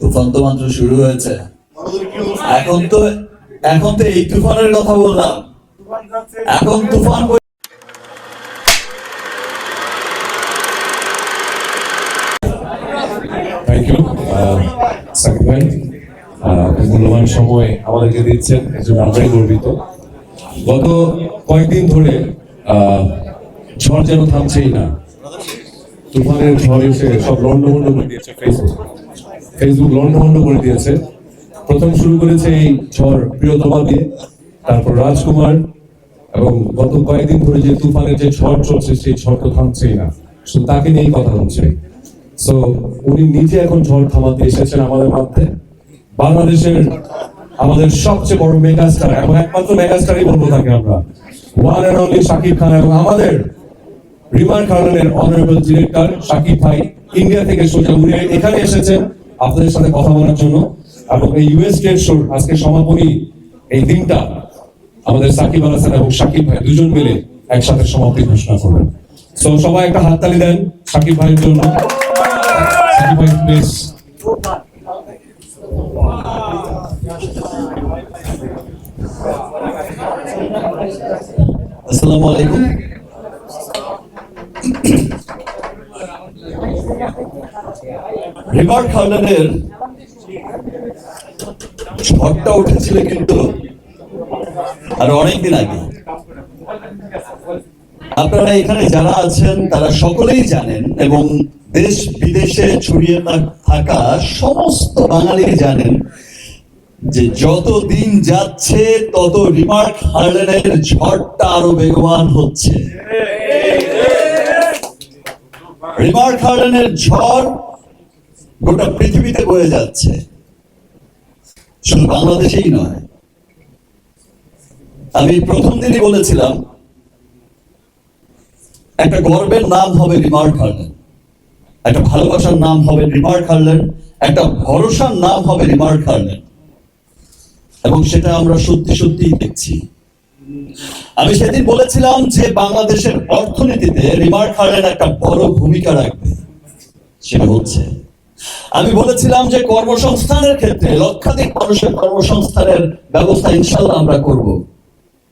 তুফান তো মাত্র শুরু হয়েছে। এখন তো এখন তো এই তুফানের কথা বললাম। এখন তুফান ভাই। মূল্যবান সময় আমাদেরকে দিচ্ছেন, এর জন্য আমরাই গর্বিত। গত কয়েকদিন ধরে ঝড় যেন থামছেই না, তুফানের ঝড় এসে সব লন্ডভন্ড করে দিয়েছে ফেসবুক ফেসবুক লন্ডভন্ড করে দিয়েছে। প্রথম শুরু করেছে এই ঝড় প্রিয়তমা দিয়ে, তারপর রাজকুমার, এবং গত কয়েকদিন ধরে যে তুফানের যে ঝড় চলছে, সেই ঝড় তো থামছেই না। শুধু তাকে নিয়েই কথা হচ্ছে। সো উনি নিজে এখন ঝড় থামাতে এসেছেন আমাদের মধ্যে। বাংলাদেশের আমাদের সবচেয়ে বড় মেগাস্টার, এবং একমাত্র মেগাস্টারই বলব তাকে আমরা one and only Shakib Khan এবং আমাদের রিমার কারণের অনারেবল ডিরেক্টর শাকিব ভাই ইন্ডিয়া থেকে সোজা উনি এখানে এসেছেন। আপনাদের সাথে কথা বলার জন্য এবং এই ইউএস ট্রেড শোর আজকে সমাপনী এই দিনটা আমাদের সাকিব আল হাসান এবং সাকিব ভাই দুজন মিলে একসাথে সমাপ্তি ঘোষণা করবেন। সো সবাই একটা হাততালি দেন সাকিব ভাইয়ের জন্য। সাকিব ভাই প্লিজ আসসালামু আলাইকুম। রিভার খার্লেনের ঝড়টা উঠেছিল কিন্তু আর অনেকদিন আগে। আপনারা এখানে যারা আছেন, তারা সকলেই জানেন এবং দেশ বিদেশে ছড়িয়ে থাকা সমস্ত বাঙালি জানেন যে যত দিন যাচ্ছে, তত রিমার্ক হার্লেনের ঝড়টা আরও বেগবান হচ্ছে। রিমার্ক হার্লেনের ঝড় গোটা পৃথিবীতে বয়ে যাচ্ছে। শুধু বাংলাদেশেই নয়। আমি প্রথম দিনই বলেছিলাম, একটা গর্বের নাম হবে রিমার্ক হার্লেন। একটা ভালোবাসার নাম হবে রিমার্ক হার্লেন, একটা ভরসার নাম হবে রিমার্ক হার্লেন। এবং সেটা আমরা সত্যি সত্যি দেখছি। আমি সেদিন বলেছিলাম যে বাংলাদেশের অর্থনীতিতে রিমার্ক হার্লেন একটা বড় ভূমিকা রাখবে। সেটা হচ্ছে আমি বলেছিলাম যে কর্মসংস্থানের ক্ষেত্রে লক্ষাধিক মানুষের কর্মসংস্থানের ব্যবস্থা ইনশাল্লাহ আমরা করব।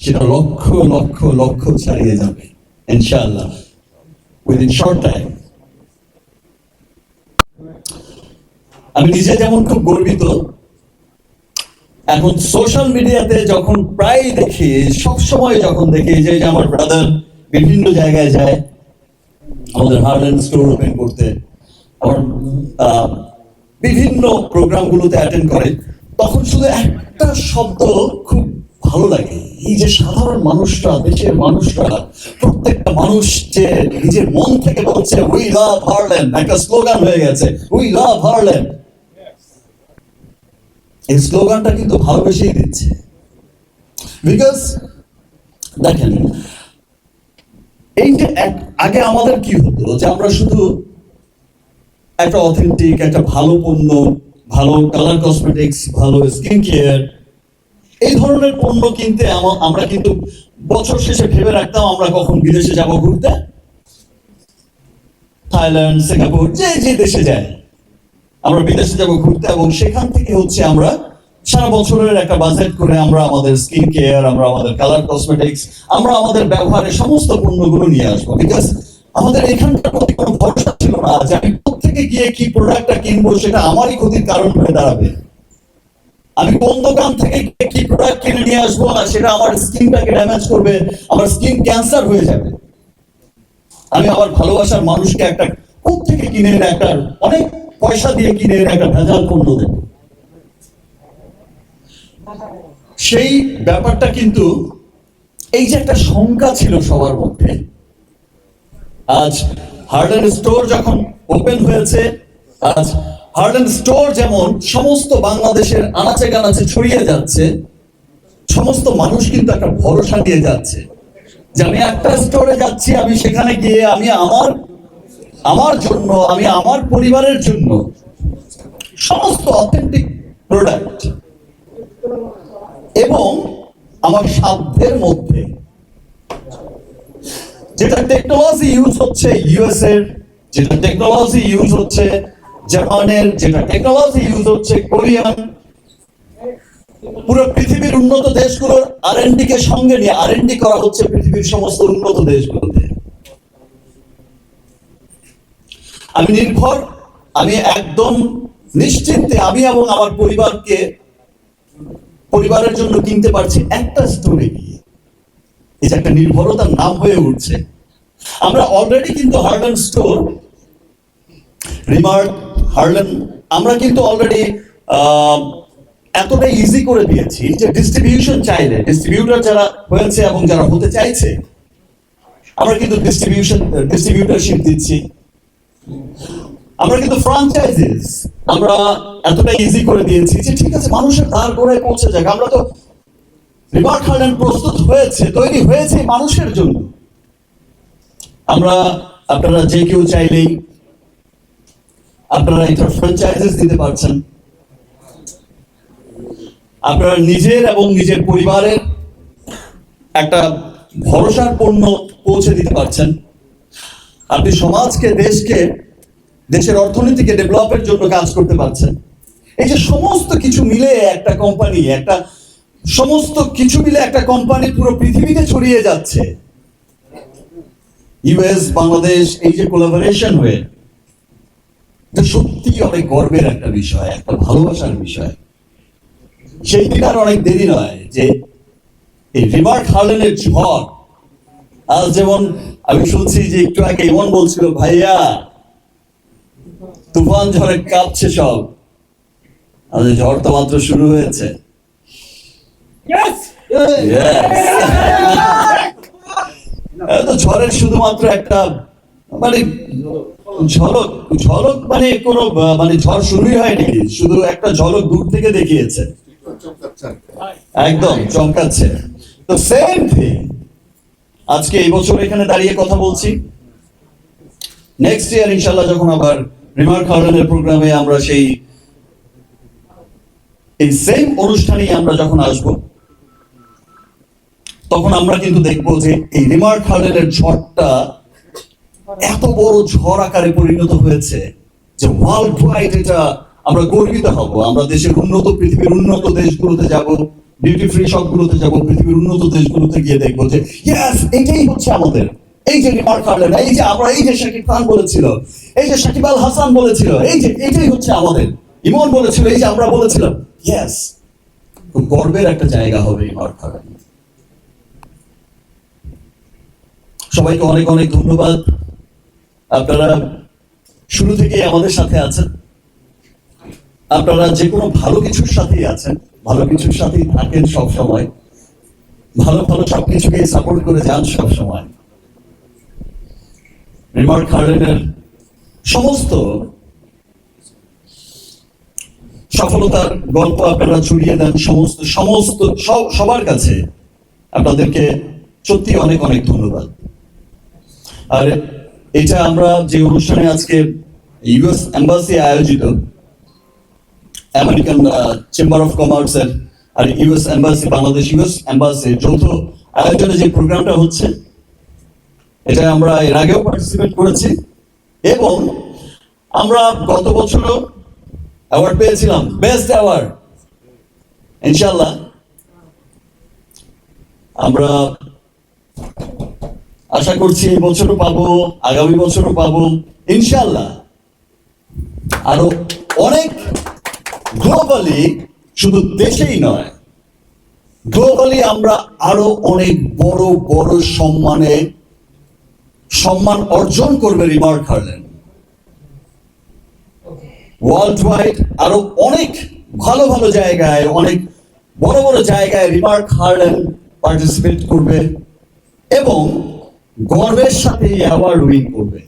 সেটা লক্ষ লক্ষ লক্ষ ছাড়িয়ে যাবে ইনশাল্লাহ উইদিন শর্ট টাইম আমি নিজে যেমন খুব গর্বিত, এখন সোশ্যাল মিডিয়াতে যখন প্রায় দেখি সব সময় যখন দেখি যে আমার ব্রাদার বিভিন্ন জায়গায় যায়, আমাদের হার্ডেন স্টোর ওপেন করতে, আমার বিভিন্ন প্রোগ্রামগুলোতে অ্যাটেন্ড করে, তখন শুধু একটা শব্দ খুব ভালো লাগে। এই যে সাধারণ মানুষরা দেশের মানুষরা প্রত্যেকটা মানুষ যে নিজের মন থেকে বলছে উই লাভ হার্ল্যান্ড একটা স্লোগান হয়ে গেছে। উই লাভ হার্ল্যান্ড এই স্লোগানটা কিন্তু ভালোবেসেই দিচ্ছে। বিকজ দেখেন এইটা এক- আগে আমাদের কি হতো যে আমরা শুধু একটা অথেন্টিক একটা ভালো পণ্য, ভালো কালার কসমেটিক্স ভালো স্কিন কেয়ার এই ধরনের পণ্য কিনতে আমরা কিন্তু বছর শেষে ভেবে রাখতাম আমরা কখন বিদেশে যাব ঘুরতে। থাইল্যান্ড, সিঙ্গাপুর, যে যে দেশে যায়। আমরা বিদেশে যাব ঘুরতে এবং সেখান থেকে হচ্ছে আমরা সারা বছরের একটা বাজেট করে আমরা আমাদের স্কিন কেয়ার আমরা আমাদের কালার কসমেটিক্স আমরা আমাদের ব্যবহারের সমস্ত পণ্যগুলো নিয়ে আসব। বিকজ আমাদের এখানকার প্রতি কোনো ভরসা ছিল না যে আমি থেকে গিয়ে কি প্রোডাক্টটা কিনবো সেটা আমারই ক্ষতির কারণ হয়ে দাঁড়াবে। আমি কোন দোকান থেকে কি প্রোডাক্ট কিনে নিয়ে আসব আর সেটা আমার স্কিনটাকে ড্যামেজ করবে, আমার স্কিন ক্যান্সার হয়ে যাবে। আমি আমার ভালোবাসার মানুষকে একটা কোথ থেকে কিনে এনে একটা অনেক পয়সা দিয়ে কিনে এনে একটা ভেজাল পণ্য দেব। সেই ব্যাপারটা কিন্তু এই যে একটা শঙ্কা ছিল সবার মধ্যে আজ হার্ডেন স্টোর যখন ওপেন হয়েছে, আজ হার্ডেন স্টোর যেমন সমস্ত বাংলাদেশের আনাচে কানাচে ছড়িয়ে যাচ্ছে, সমস্ত মানুষ কিন্তু একটা ভরসা দিয়ে যাচ্ছে যে আমি একটা স্টোরে যাচ্ছি, আমি সেখানে গিয়ে আমি আমার আমার জন্য, আমি আমার পরিবারের জন্য সমস্ত অথেন্টিক প্রোডাক্ট এবং আমার সাধ্যের মধ্যে যেটা টেকনোলজি ইউজ হচ্ছে ইউএস এর, যেটা টেকনোলজি ইউজ হচ্ছে জাপানের, যেটা টেকনোলজি ইউজ হচ্ছে কোরিয়ান। পুরো পৃথিবীর উন্নত দেশগুলোর আর এন কে সঙ্গে নিয়ে আর করা হচ্ছে পৃথিবীর সমস্ত উন্নত দেশগুলোতে। আমি নির্ভর, আমি একদম নিশ্চিন্তে আমি এবং আমার পরিবারকে, পরিবারের জন্য কিনতে পারছি একটা স্টোরে গিয়ে যে একটা নির্ভরতার নাম হয়ে উঠছে। আমরা অলরেডি কিন্তু হার্ডেন স্টোর রিমার্ক হার্লেন আমরা কিন্তু অলরেডি এতটা ইজি করে দিয়েছি যে ডিস্ট্রিবিউশন চাইলে ডিস্ট্রিবিউটর যারা হয়েছে এবং যারা হতে চাইছে, আমরা কিন্তু ডিস্ট্রিবিউশন ডিস্ট্রিবিউটরশিপ দিচ্ছি। আমরা কিন্তু ফ্রাঞ্চাইজিস আমরা এতটা ইজি করে দিয়েছি যে ঠিক আছে, মানুষের দ্বার গোড়ায় পৌঁছে যাক। আমরা তো রিমার্ক হার্লেন প্রস্তুত হয়েছে, তৈরি হয়েছে মানুষের জন্য। আমরা, আপনারা যে কেউ চাইলেই আপনারা এটা ফ্র্যাঞ্চাইজিস দিতে পারছেন। আপনারা নিজের এবং নিজের পরিবারের একটা ভরসার পণ্য পৌঁছে দিতে পারছেন। আপনি সমাজকে, দেশকে, দেশের অর্থনীতিকে ডেভেলপের জন্য কাজ করতে পারছেন। এই যে সমস্ত কিছু মিলে একটা কোম্পানি একটা সমস্ত কিছু মিলে একটা কোম্পানি পুরো পৃথিবীতে ছড়িয়ে যাচ্ছে। ইউএস বাংলাদেশ এই যে কোলাবোরেশন হয়ে সত্যি অনেক গর্বের একটা বিষয়, একটা ভালোবাসার বিষয়। সেই দিন আর অনেক দেরি নয় যে এই রিমার্ক হার্লেনের ঝড় আজ যেমন আমি শুনছি যে একটু আগে এমন বলছিল, ভাইয়া, তুফান ঝড়ে কাঁপছে সব। এই ঝড় তো মাত্র শুরু হয়েছে। ঝড়ের শুধুমাত্র একটা মানে ঝলক ঝলক মানে কোনো মানে ঝড় শুরুই হয়নি শুধু একটা ঝলক দূর থেকে দেখিয়েছে। একদম চমকাচ্ছে। তো সেম থিং আজকে এই বছর এখানে দাঁড়িয়ে কথা বলছি। নেক্সট ইয়ার ইনশাল্লাহ যখন আবার রিমার্ক হার্ডেনের প্রোগ্রামে আমরা সেই এই সেম অনুষ্ঠানেই আমরা যখন আসব তখন আমরা কিন্তু দেখব যে এই রিমার্ক হার্ডেনের ঝড়টা এত বড় ঝড় আকারে পরিণত হয়েছে যে ওয়ার্ল্ড ওয়াইড এটা আমরা গর্বিত হব। আমরা দেশের উন্নত পৃথিবীর উন্নত দেশগুলোতে যাব ডিউটি ফ্রি শপগুলোতে যাব, পৃথিবীর উন্নত দেশগুলোতে গিয়ে দেখব যে ইয়েস এটাই হচ্ছে আমাদের। এই যে রিমার্ক হার্লেন এই যে আমরা, এই যে শাকিব খান বলেছিল, এই যে শাকিব আল হাসান বলেছিল, এই যে, এটাই হচ্ছে আমাদের। ইমন বলেছিল, এই যে আমরা বলেছিলাম ইয়েস গর্বের একটা জায়গা হবে রিমার্ক হার্লেন সবাইকে অনেক অনেক ধন্যবাদ। আপনারা শুরু থেকেই আমাদের সাথে আছেন। আপনারা যে কোনো ভালো কিছুর সাথেই আছেন, ভালো কিছুর সাথেই থাকেন সব সময় ভালো ভালো সবকিছুকে সাপোর্ট করে যান সব সময় রিমার্ক হার্ডেনের সমস্ত সফলতার গল্প আপনারা ছড়িয়ে দেন, সমস্ত সমস্ত, সব- সবার কাছে আপনাদেরকে সত্যি অনেক অনেক ধন্যবাদ। আর এটা আমরা যে অনুষ্ঠানে আজকে ইউএস এম্বাসি আয়োজিত আমেরিকান চেম্বার অফ কমার্স এর, আর US embassy Bangladesh US embassy যৌথ আয়োজনে যে প্রোগ্রামটা হচ্ছে, এটা আমরা এর আগেও পার্টিসিপেট করেছি এবং আমরা গত বছরও অ্যাওয়ার্ড পেয়েছিলাম বেস্ট অ্যাওয়ার্ড ইনশাল্লাহ আমরা আশা করছি এই বছরও পাবো, আগামী বছরও পাবো ইনশাল্লাহ আরও অনেক গ্লোবালি শুধু দেশেই নয় গ্লোবালি আমরা আরও অনেক বড় বড় সম্মানে সম্মান অর্জন করবে রিমার্ক হার্লেন। ওয়ার্ল্ড ওয়াইড আরও অনেক ভালো ভালো জায়গায়, অনেক বড় বড় জায়গায় রিমার্ক হার্লেন পার্টিসিপেট করবে। এবং গর্বের সাথে অ্যাওয়ার্ড উইন করবে।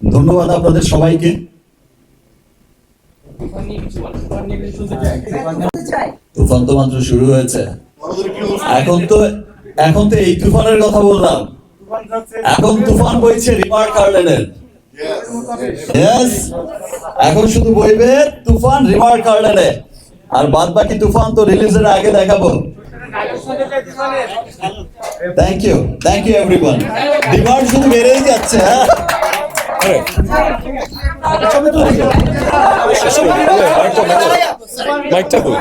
ধন্যবাদ আপনাদের সবাইকে। তুফান তো মাত্র শুরু হয়েছে। এখন তো এখন তো এই তুফানের কথা বললাম। এখন তুফান বইছে রিমার্ক হার্লেনের Yes. এখন শুধু বইবে তুফান রিমার্ক হার্লেনে আর বাদ বাকি তুফান তো রিলিজের আগে দেখাবো। Thank you thank you everyone demand শুধু বেড়েই যাচ্ছে হ্যাঁ? মাইকটা কই